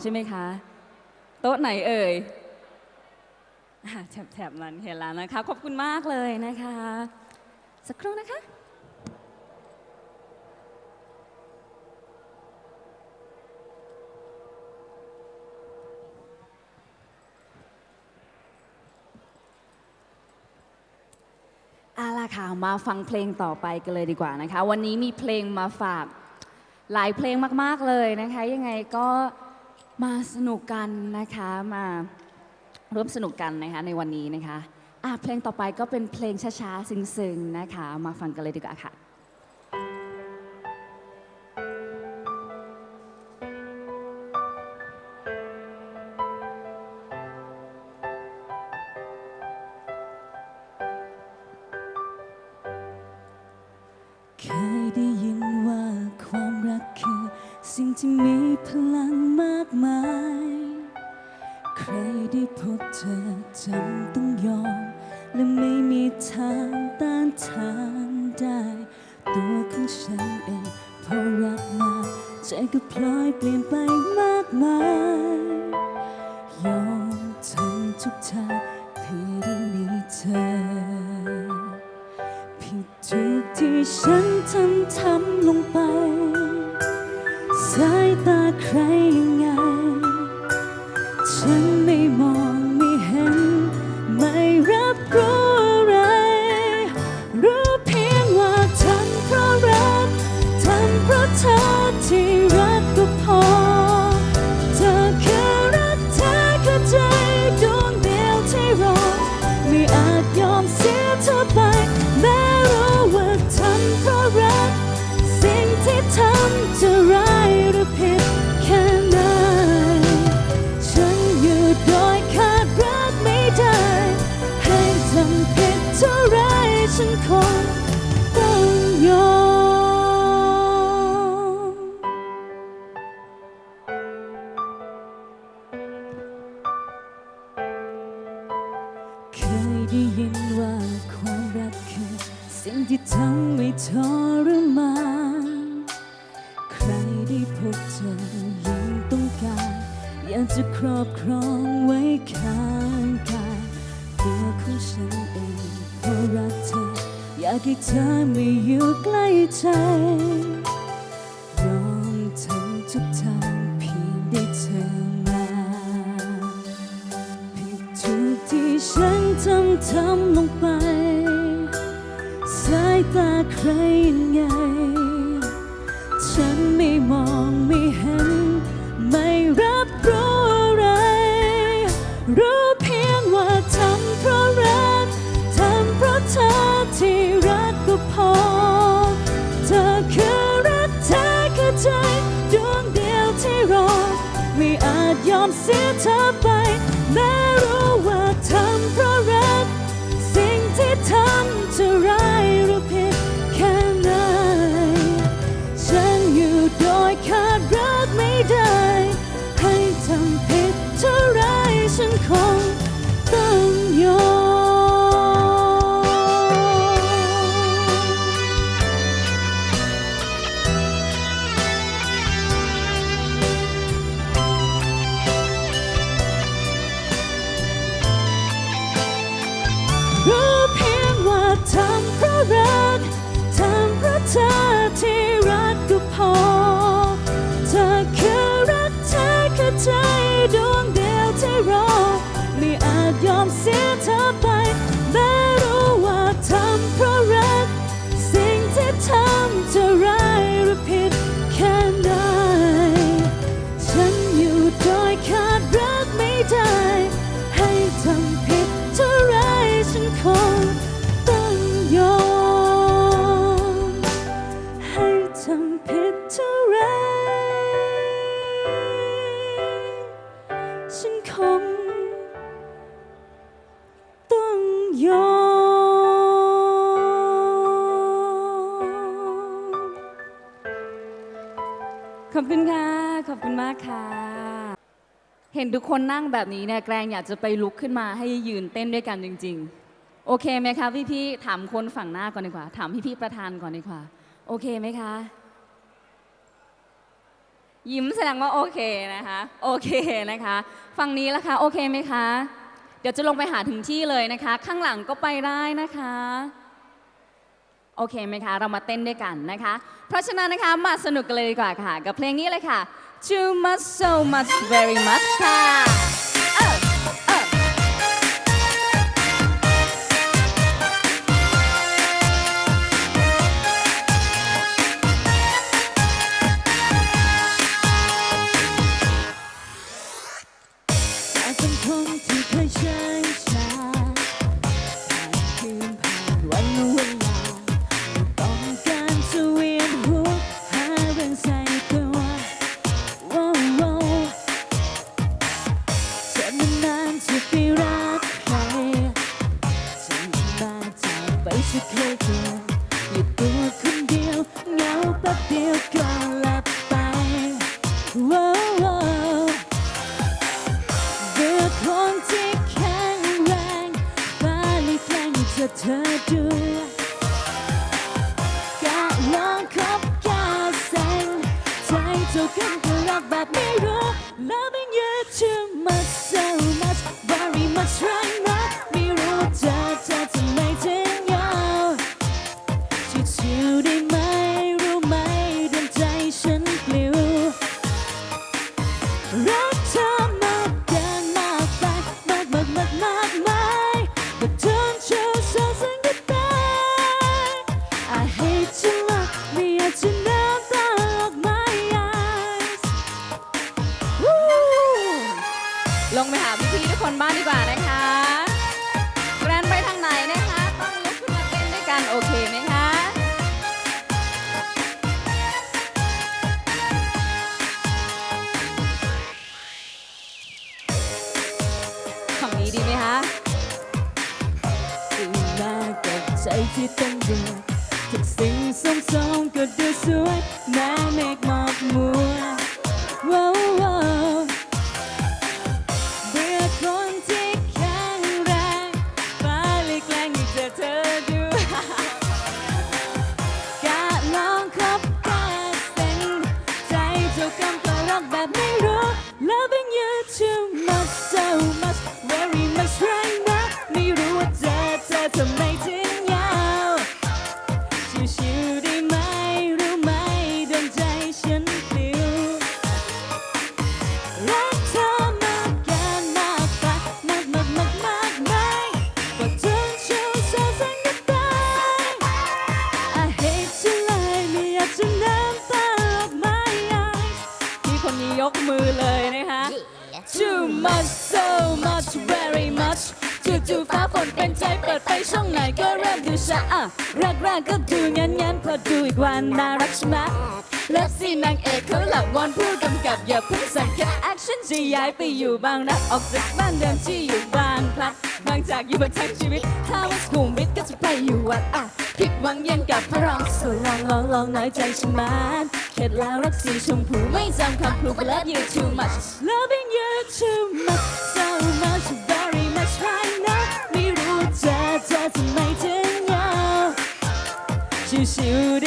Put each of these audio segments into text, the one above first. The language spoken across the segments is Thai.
ใช่ไหมคะ โต๊ะไหนเอ่ยแถบแถบนั้นเห็นแล้วนะคะ ขอบคุณมากเลยนะคะ สักครู่นะคะอาล่ะค่ะ มาฟังเพลงต่อไปกันเลยดีกว่านะคะ วันนี้มีเพลงมาฝากหลายเพลงมาก ๆ เลยนะคะ ยังไงก็ มาสนุกกันนะคะมาร่วมสนุกกันนะคะในวันนี้นะคะอะเพลงต่อไปก็เป็นเพลงช้าๆซึ้งๆนะคะ มาฟังกันเลยดีกว่าค่ะเคยได้ยินว่าความรักคือสิ่งที่มีพลัง ได้พบเธอจำต้องยอม และไม่มีทางต้านทานได้ ตัวของฉันเองพอรักมาใจก็พลอ รอบครองไว้ข้างกายตัวของฉันเองเพราะรักเธอ อยากให้เธอไม่อยู่ใกล้ใจยอมทำทุกทางเพียงได้เธอมาผิดถูกที่ฉันทำทำลงไป สายตาใครยังไง เสียเธอไปแม้รู้ว่าทำเพราะรัก สิ่งที่ทำจะรัก ห็นทุกคนนั่งแบบนี้เนี่ยแกรงอยากจะไปลุกขึ้นมาให้ยืนเต้นด้วยกันจริง ๆ โอเคไหมคะพี่ๆถามคนฝั่งหน้าก่อนดีกว่า ถามพี่ๆประธานก่อนดีกว่า โอเคไหมคะ ยิ้มแสดงว่าโอเคนะคะโอเคนะคะฝั่งนี้ละคะโอเคไหมคะ เดี๋ยวจะลงไปหาถึงที่เลยนะคะ ข้างหลังก็ไปได้นะคะโอเคไหมคะ เรามาเต้นด้วยกันนะคะ เพราะฉะนั้นนะคะมาสนุกกันเลยดีกว่าค่ะ กับเพลงนี้เลยค่ะ Too much so much very much ค่ ยเกินอยู่ตัวคนเดียวเหงาแป๊บเดียวก็หลับไปโว้โว้เบื่อคนที่แข็งแรงฟ้าเลยแกล้งจะเธอดูกะลองคบกะเซ็งใจเจ้ากันก็รักแบบไม่รู้ Loving you too much so much very much right ลงไปหาพี่ๆทุกคนบ้านดีกว่านะคะ ออกจากบ้านเดิมที่อยู่บางพลัดบางจากอยู่บนทั้งชีวิต ถ้าว่าสุขุมวิทก็จะไปอยู่วัดอะผิดหวังเยังกับพระรองสลองลองลองน้อยใจฉันมันเข็ดแล้วรักสีชมพูไม่จำคำพลูก love you too much loving you too much so much very much right now ไม่รู้เธอเธอทำไมถึงเหงาชิวๆ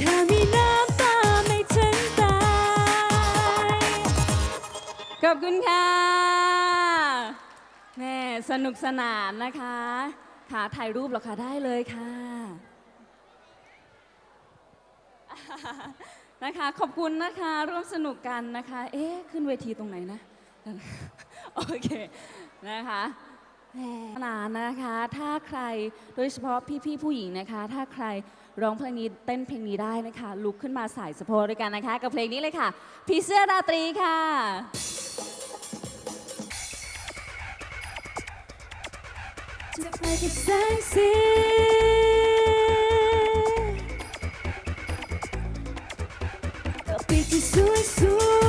lie ก็แค่มีน้ำตาไม่ถึงตายขอบคุณค่ะแม่สนุกสนานนะคะค่ะถ่ายรูปหรอคะได้เลยค่ะ นะคะ ขอบคุณนะคะ ร่วมสนุกกันนะคะ เอ๊ะ ขึ้นเวทีตรงไหนนะ โอเคนะคะแหมนานนะคะ ถ้าใครโดยเฉพาะพี่ๆผู้หญิงนะคะ ถ้าใคร ร้องเพลงนี้เต้นเพลงนี้ได้นะคะ ลุกขึ้นมาสายสะโพกด้วยกันนะคะ กับเพลงนี้เลยค่ะผีเสื้อราตรีค่ะจะไปกับแสงสีกับปีที่สวยสวย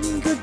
หย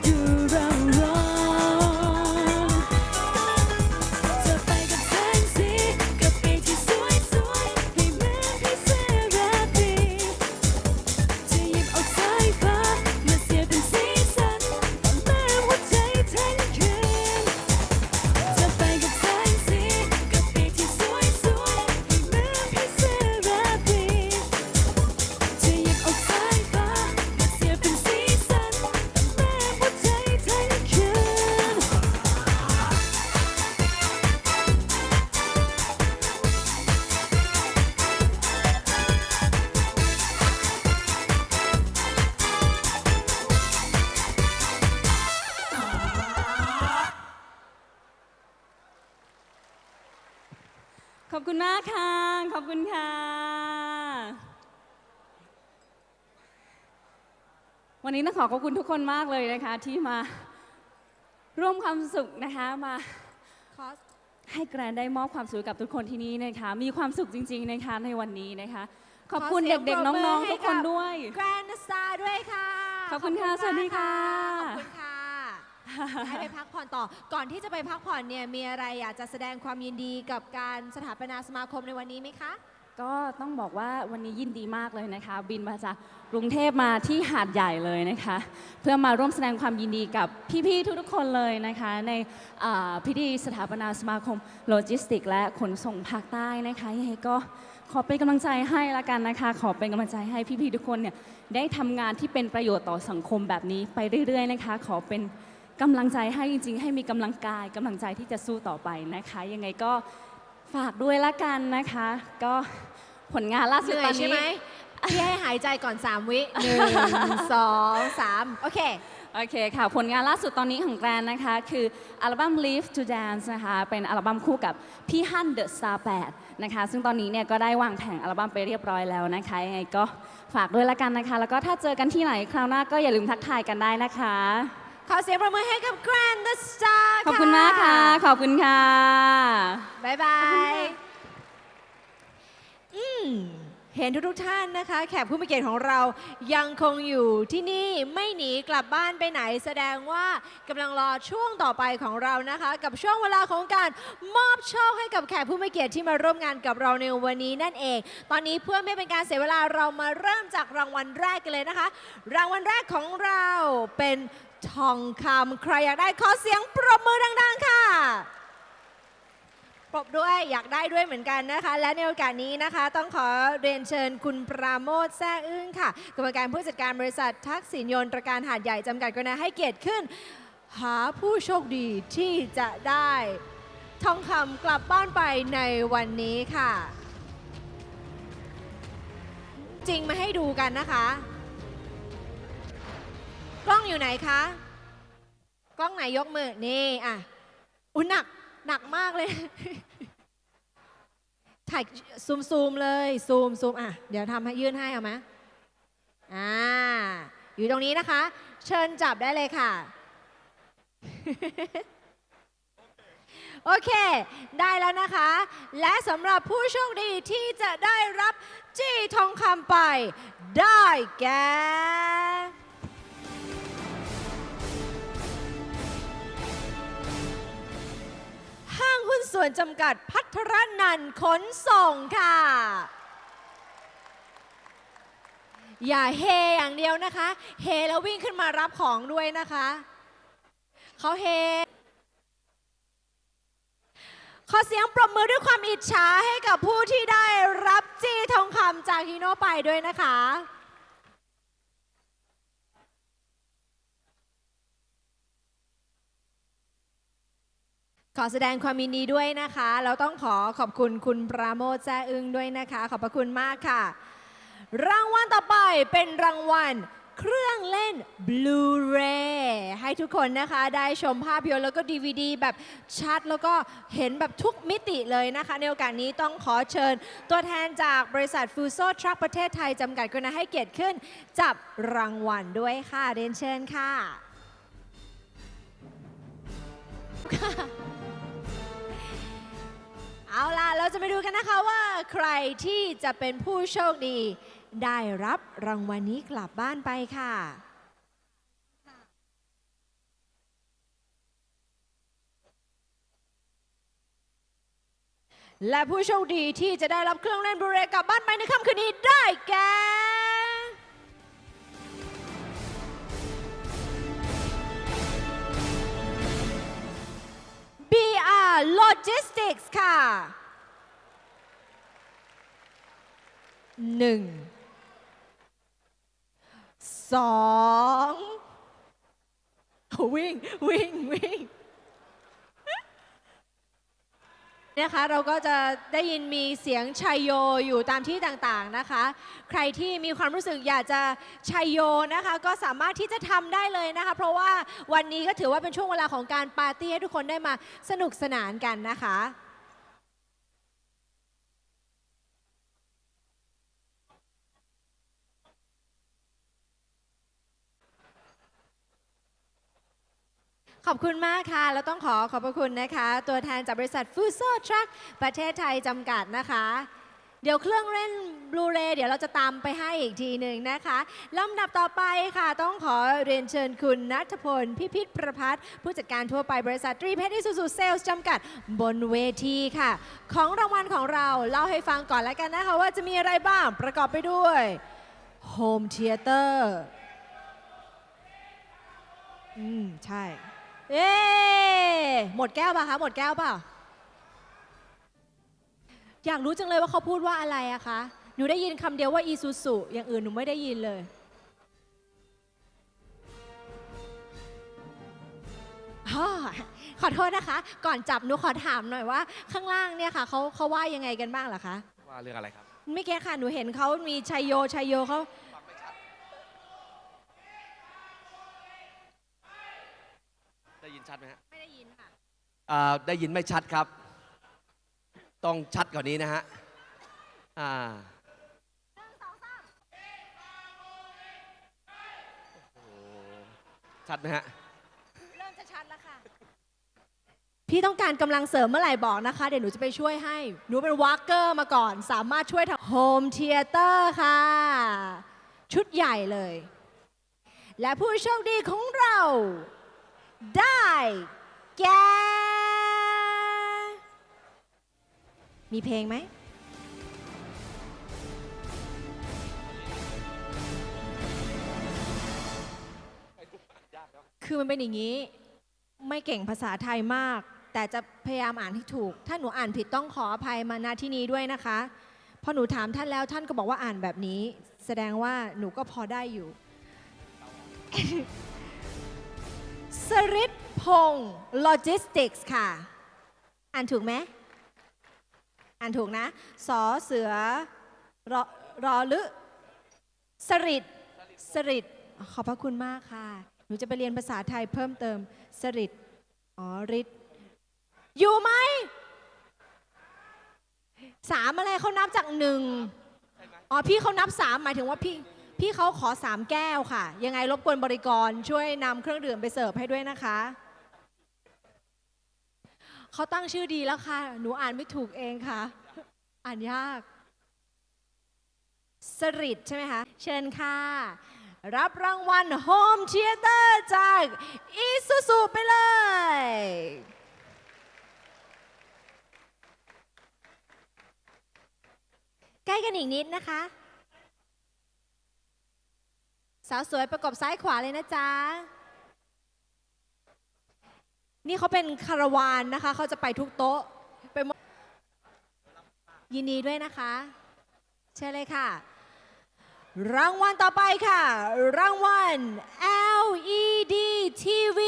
ขอบคุณมากค่ะ ขอบคุณค่ะ วันนี้ต้องขอขอบคุณทุกคนมากเลยนะคะ ที่มาร่วมความสุขนะคะมาให้แกรนได้มอบความสุขกับทุกคนที่นี่นะคะ มีความสุขจริง ๆนะคะในวันนี้นะคะ ขอบคุณขอเสีเยงด็กปรบๆมือน้องให้ๆทุกคนกับด้วยแกรนด์สตาร์ด้วยค่ะ ขอบคุณค่ะมากสวัสดีค่ะขอบคุณค่ะ ให้ไปพักผ่อนต่อ ก่อนที่จะไปพักผ่อนเนี่ยมีอะไรอยากจะแสดงความยินดีกับการสถาปนาสมาคมในวันนี้ไหมคะ ก็ต้องบอกว่าวันนี้ยินดีมากเลยนะคะ บินมาจากกรุงเทพมาที่หาดใหญ่เลยนะคะ เพื่อมาร่วมแสดงความยินดีกับพี่ๆทุกๆคนเลยนะคะ ในอ่าพิธีสถาปนาสมาคมโลจิสติกและขนส่งภาคใต้นะคะยังไงก็ขอเป็นกำลังใจให้ละกันนะคะ ขอเป็นกำลังใจให้พี่ๆทุกคนเนี่ยได้ทำงานที่เป็นประโยชน์ต่อสังคมแบบนี้ไปเรื่อยๆนะคะ ขอเป็น กำลังใจให้จริง ๆ ให้มีกำลังกายกำลังใจที่จะสู้ต่อไปนะคะ ยังไงก็ฝากด้วยละกันนะคะ ก็ผลงานล่าเหสุดนื่อตอยนใช่นี้ไหมพี่ให้หายใจก่อน 3 วิหนึ่งสองสามโอเค โอเคค่ะ ผลงานล่าสุดตอนนี้ของแกรนนะคะ คืออัลบั้ม Live to Dance นะคะ เป็นอัลบั้มคู่กับพี่ฮั่นเดอะสตาร์8นะคะ ซึ่งตอนนี้เนี่ยก็ได้วางแผงอัลบั้มไปเรียบร้อยแล้วนะคะ ยังไงก็ฝากด้วยละกันนะคะ แล้วก็ถ้าเจอกันที่ไหนคราวหน้าก็อย่าลืมทักทายกันได้นะคะ ขอเสียงประมือให้กับ Grand the Star ขอบคุณมากค่ะ ขอบคุณค่ะ บ๊ายบายอืมเห็นทุกๆท่านนะคะ แขกผู้มีเกียรติของเรายังคงอยู่ที่นี่ไม่หนีกลับบ้านไปไหน แสดงว่ากำลังรอช่วงต่อไปของเรานะคะ กับช่วงเวลาของการมอบโชคให้กับแขกผู้มีเกียรติที่มาร่วมงานกับเราในวันนี้นั่นเอง ตอนนี้เพื่อไม่เป็นการเสียเวลาเรามาเริ่มจากรางวัลแรกกันเลยนะคะ รางวัลแรกของเราเป็น ทองคำใครอยากได้ขอเสียงปรบมือดัง ๆ ค่ะ ปรบด้วยอยากได้ด้วยเหมือนกันนะคะ และในโอกาสนี้นะคะ ต้องขอเรียนเชิญคุณปราโมทแซ่อึ้งค่ะกรรมการผู้จัดการบริษัททักษิณยนต์ตระการหาดใหญ่จำกัดกรุณาให้เกียรติขึ้น หาผู้โชคดีที่จะได้ ทองคำกลับบ้านไปในวันนี้ค่ะ จริงมาให้ดูกันนะคะ กล้องอยู่ไหนคะ กล้องไหนยกมือ นี่อะอุ้หนัก หนักมากเลย ถ่ายซูมซูมเลย ซูมซูมอะ เดี๋ยวทำให้ยื่นให้เอาไหมอ่า อยู่ตรงนี้นะคะ เชิญจับได้เลยค่ะ โอเค ได้แล้วนะคะ และสำหรับผู้โชคดีที่จะได้รับจี้ทองคำไป ได้แก่ หุ้นส่วนจำกัดพัทรนันท์ขนส่งค่ะ อย่าเฮอย่างเดียวนะคะ เฮแล้ววิ่งขึ้นมารับของด้วยนะคะ เขาเฮ ขอเสียงปรบมือด้วยความอิจฉาให้กับผู้ที่ได้รับจี้ทองคำจากฮีโน่ไปด้วยนะคะ ขอแสดงความยินดีด้วยนะคะ เราต้องขอขอบคุณคุณปราโมทแซ่อึ้งด้วยนะคะ ขอบพระคุณมากค่ะ รางวัลต่อไปเป็นรางวัลเครื่องเล่น Blu-ray ให้ทุกคนนะคะได้ชมภาพยนตร์แล้วก็ DVD แบบชัดแล้วก็เห็นแบบทุกมิติเลยนะคะ ในโอกาสนี้ต้องขอเชิญ ตัวแทนจากบริษัทฟูโซทรัคประเทศไทยจำกัดกรุณให้เกียรติขึ้น จับรางวัลด้วยค่ะเรียนเชิญค่ะ เอาล่ะ เราจะไปดูกันนะคะว่าใครที่จะเป็นผู้โชคดี ได้รับรางวัลนี้กลับบ้านไปค่ะ และผู้โชคดีที่จะได้รับเครื่องเล่นบลูเรย์กลับบ้านไปในค่ำคืนนี้ได้แก่ Logistics ค่ะ หนึ่ง สอง วิ่ง วิ่ง วิ่ง นะคะเราก็จะได้ยินมีเสียงชัยโยอยู่ตามที่ต่างๆนะคะ ใครที่มีความรู้สึกอยากจะชัยโยนะคะ ก็สามารถที่จะทำได้เลยนะคะ เพราะว่าวันนี้ก็ถือว่าเป็นช่วงเวลาของการปาร์ตี้ให้ทุกคนได้มาสนุกสนานกันนะคะ ขอบคุณมากค่ะ แล้วต้องขอขอบพระคุณนะคะ ตัวแทนจากบริษัทฟูโซทรัคประเทศไทยจำกัดนะคะ เดี๋ยวเครื่องเล่นบลูเรย์เดี๋ยวเราจะตามไปให้อีกทีหนึ่งนะคะลำดับต่อไปค่ะ ต้องขอเรียนเชิญคุณนัทพล พิพิธประพัฒน์ผู้จัดการทั่วไปบริษัทตรีเพชรอิสุสุเซลส์จำกัดบนเวทีค่ะ ของรางวัลของเราเล่าให้ฟังก่อนแล้วกันนะคะ ว่าจะมีอะไรบ้างประกอบไปด้วยโฮมเทเตอร์อืม ใช่ เอ๊ะหมดแก้วป่ะคะ หมดแก้วเปล่า อยากรู้จังเลยว่าเขาพูดว่าอะไรอะคะ หนูได้ยินคำเดียวว่าอีซูซุอย่างอื่นหนูไม่ได้ยินเลยอ้อขอโทษนะคะ ก่อนจับหนูขอถามหน่อยว่า ข้างล่างเนี่ยค่ะเขาเขาว่ายังไงกันบ้างเหรอคะ ว่าเรื่องอะไรครับ ไม่แก้ค่ะ หนูเห็นเขามีชัยโยชัยโยเขา ได้ยินชัดไหมฮะไม่ได้ยินค่ะอ่าได้ยินไม่ชัดครับ ต้องชัดกว่านี้นะฮะอ่าโอ้โหชัดไหมฮะเริ่มจะชัดแล้วค่ะ พี่ต้องการกำลังเสริมเมื่อไหร่บอกนะคะ เดี๋ยวหนูจะไปช่วยให้ หนูเป็นวากเกอร์มาก่อน สามารถช่วยทำโฮมเทเตอร์ค่ะ ชุดใหญ่เลย และผู้โชคดีของเรา ได้ แก่ มีเพลงไหม คือมันเป็นอย่างนี้ ไม่เก่งภาษาไทยมาก แต่จะพยายามอ่านให้ถูก ถ้าหนูอ่านผิดต้องขออภัยมาณที่นี้ด้วยนะคะพอหนูถามท่านแล้วท่านก็บอกว่าอ่านแบบนี้ แสดงว่าหนูก็พอได้อยู่ สริตพงศ์โลจิสติกส์ค่ะ อ่านถูกไหมอ่านถูกนะ สอเสือรอรอลึสริตสริตขอบพระคุณมากค่ะ หนูจะไปเรียนภาษาไทยเพิ่มเติม สริตอ๋อริตอยู่ไหม สามอะไรเขานับจากหนึ่งอ๋อ พี่เขานับสามหมายถึงว่าพี่ พี่เขาขอสามแก้วค่ะ ยังไงรบกวนบริกรช่วยนำเครื่องดื่มไปเสิร์ฟให้ด้วยนะคะเขาตั้งชื่อดีแล้วค่ะ หนูอ่านไม่ถูกเองค่ะ อ่านยาก สริตใช่ไหมคะ เชิญค่ะ รับรางวัลโฮมเทเตอร์จากอีซูซูไปเลยใกล้กันอีกนิดนะคะ สาวสวยประกบซ้ายขวาเลยนะจ๊ะ นี่เขาเป็นคาราวานนะคะ เขาจะไปทุกโต๊ะไปมยินดีด้วยนะคะ เชิญเลยค่ะ รางวัลต่อไปค่ะ รางวัล LED TV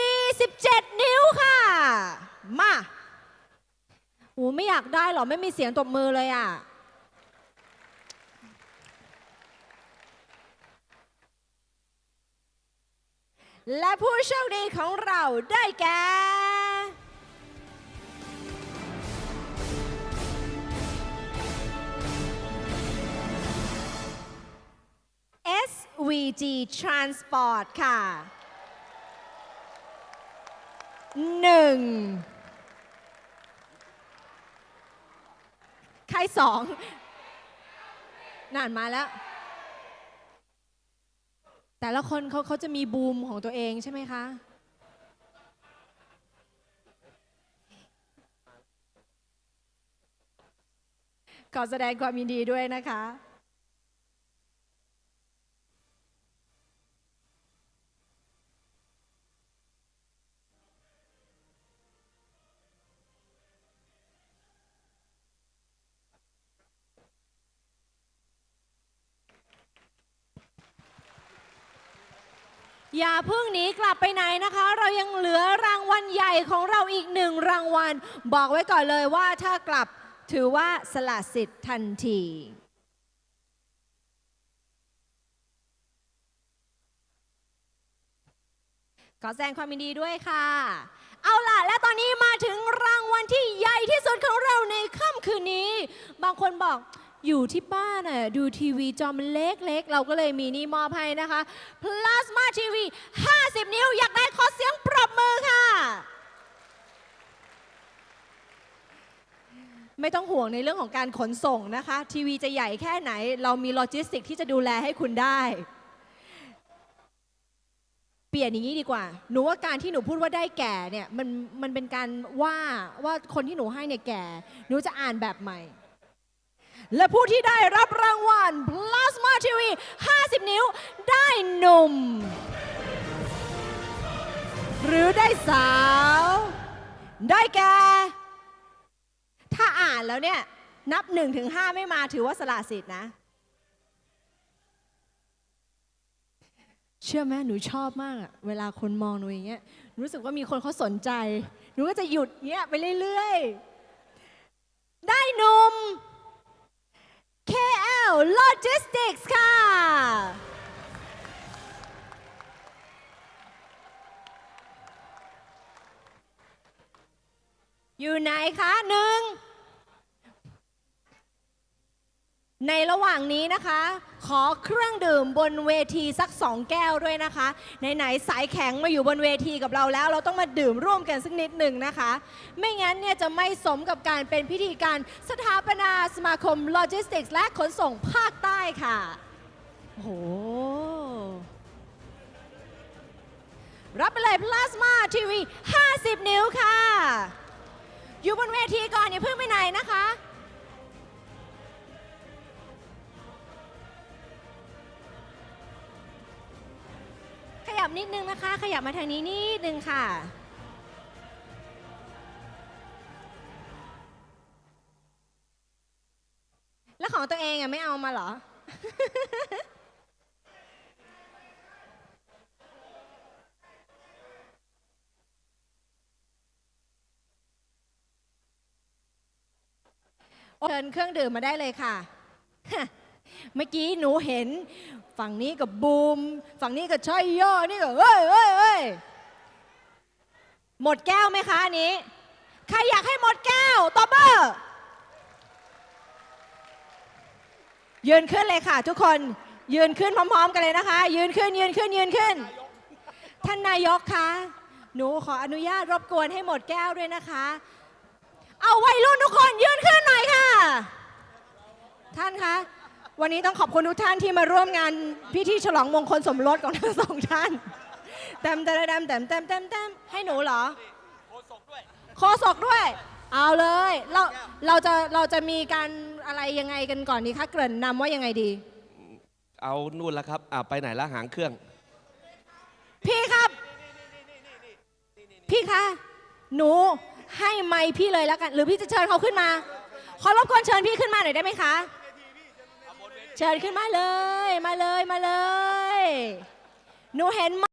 47 นิ้วค่ะ มาโอ้ไม่อยากได้หรอ ไม่มีเสียงตบมือเลยอะ และผู้โชคดีของเราได้แก่ SVG Transport ค่ะหนึ่งใครสองนานมาแล้ว แต่ละคนเขาเขาจะมีบูมของตัวเองใช่ไหมคะ ขอแสดงความยินดีด้วยนะคะ อย่าเพิ่งหนีกลับไปไหนนะคะ เรายังเหลือรางวัลใหญ่ของเราอีกหนึ่งรางวัล บอกไว้ก่อนเลยว่าถ้ากลับถือว่าสละสิทธิ์ทันทีขอแสดงความยินดีด้วยค่ะ เอาล่ะ และตอนนี้มาถึงรางวัลที่ใหญ่ที่สุดของเราในค่ำคืนนี้ บางคนบอก อยู่ที่บ้านน่ะดูทีวีจอมันเล็กๆ เราก็เลยมีนี่มอบให้นะคะ Plasma TV 50 นิ้ว อยากได้ขอเสียงปรบมือค่ะ ไม่ต้องห่วงในเรื่องของการขนส่งนะคะ ทีวีจะใหญ่แค่ไหน เรามีโลจิสติกที่จะดูแลให้คุณได้ เปลี่ยนอย่างนี้ดีกว่า หนูว่าการที่หนูพูดว่าได้แก่เนี่ยมันมันเป็นการว่าว่าคนที่หนูให้เนี่ยแก่ หนูจะอ่านแบบใหม่ และผู้ที่ได้รับรางวัล Plasma TV 50 นิ้ว ได้หนุ่ม หรือได้สาว ได้แก่ ถ้าอ่านแล้วเนี่ย นับ1ถึง5ไม่มาถือว่าสละสิทธิ์นะ เชื่อไหมหนูชอบมากอะเวลาคนมองหนูอย่างเงี้ยรู้สึกว่ามีคนเขาสนใจ หนูก็จะหยุดเงี้ยไปเรื่อยๆ ได้นุ่ม KL Logistics ค่ะ อยู่ไหนคะหนึ่ง ในระหว่างนี้นะคะ ขอเครื่องดื่มบนเวทีสักสองแก้วด้วยนะคะ ไหนๆสายแข็งมาอยู่บนเวทีกับเราแล้ว เราต้องมาดื่มร่วมกันสักนิดหนึ่งนะคะ ไม่งั้นเนี่ยจะไม่สมกับการเป็นพิธีการสถาปนาสมาคมโลจิสติกส์และขนส่งภาคใต้ค่ะโอ้โหรับไปเลยพลาสมาทีวี 50 นิ้วค่ะ อยู่บนเวทีก่อนอย่าเพิ่งไปไหนนะคะ บนิดนึงนะคะ ขยับมาทางนี้นิดนึงค่ะ แล้วของตัวเองอะไม่เอามาเหรอ เชิญเครื่องดื่มมาได้เลยค่ะ เมื่อกี้หนูเห็นฝั่งนี้กับบูม ฝั่งนี้กับช่อยย่อนี่ก็เอ้ยเอ้ยเอ้ยหมดแก้วไหมคะอันนี้ ใครอยากให้หมดแก้วตบเบอร์ยืนขึ้นเลยค่ะ ทุกคนยืนขึ้นพร้อมๆ กันเลยนะคะ ยืนขึ้นยืนขึ้นยืนขึ้น ท่านนายกคะหนูขออนุญาตรบกวนให้หมดแก้วด้วยนะคะ เอาวัยรุ่นทุกคนยืนขึ้นหน่อยค่ะ ท่านคะ วันนี้ต้องขอบคุณทุกท่านที่มาร่วมงานพิธีฉลองมงคลสมรสของทั้งสองท่านเต็มเต็มเต็มเต็มเต็มเต็มเต็มให้หนูเหรอโคศกด้วยโคศกด้วย เอาเลยเราเราจะเราจะมีการอะไรยังไงกันก่อนดีคะเกริ่นนำว่ายังไงดี เอานู่นแล้วครับอ่าไปไหนละหางเครื่อง พี่ครับ พี่คะหนูให้ไมค์พี่เลยแล้วกัน หรือพี่จะเชิญเขาขึ้นมา ขอรบกวนเชิญพี่ขึ้นมาหน่อยได้ไหมคะ เชิญขึ้นมาเลย มาเลย มาเลย หนูเห็น